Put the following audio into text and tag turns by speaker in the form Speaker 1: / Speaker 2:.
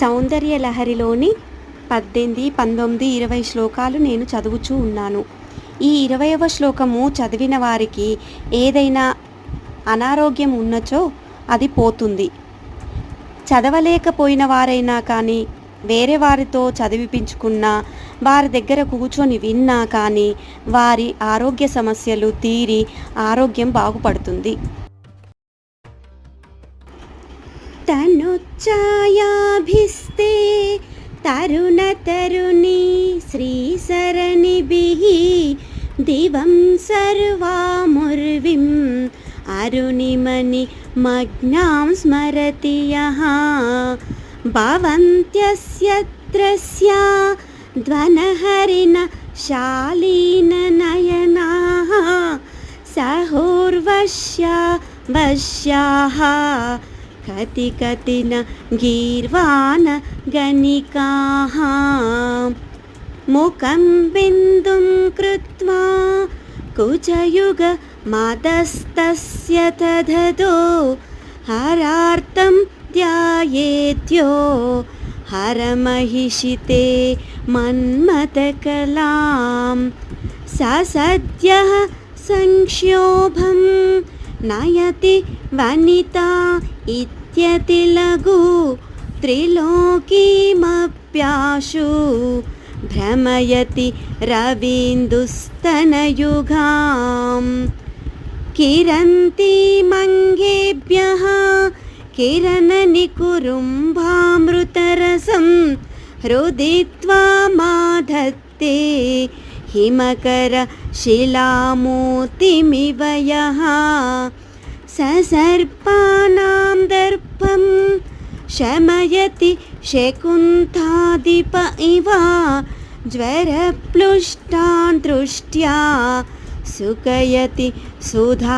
Speaker 1: సౌందర్య లహరిలోని పద్దెనిమిది పంతొమ్మిది ఇరవై శ్లోకాలు నేను చదువుచూ ఉన్నాను. ఈ ఇరవైవ శ్లోకము చదివిన వారికి ఏదైనా అనారోగ్యం ఉన్నచో అది పోతుంది. చదవలేకపోయిన వారైనా కానీ వేరే వారితో చదివిపించుకున్నా వారి దగ్గర కూర్చొని విన్నా కానీ వారి ఆరోగ్య సమస్యలు తీరి ఆరోగ్యం బాగుపడుతుంది. तनुच्चायाभिस्ते तरुणतरुणी श्रीसरणिभिः दिवं सर्वामुर्विम् अरुणि मग्नां स्मरति यः भवन्त्यस्य ध्वनहरिण शालीननयनाः सहोर्वश्या वश्याः कति कतिन गीर्वाणगणिकाः मुखं बिन्दुं कृत्वा कुचयुगमातस्तस्य तदो हरार्थं ध्यायेत्यो हरमहिषिते मन्मथकलां स सद्यः संक्षोभं नयति वनिता इति। ्यतिलघु त्रिलोकीमप्याशु भ्रमयति रवीन्दुस्तनयुगां किरन्ति मङ्गेभ्यः किरणनिकुरुम्भामृतरसं हृदित्वा माधत्ते हिमकरशिलामूर्तिमिव यः ససర్పాణాం దర్పం శమయతి శకుంతాధిప ఇవ జ్వరప్లుష్టాన్ దృష్ట్యా సుఖయతి సుధాధారశిరయా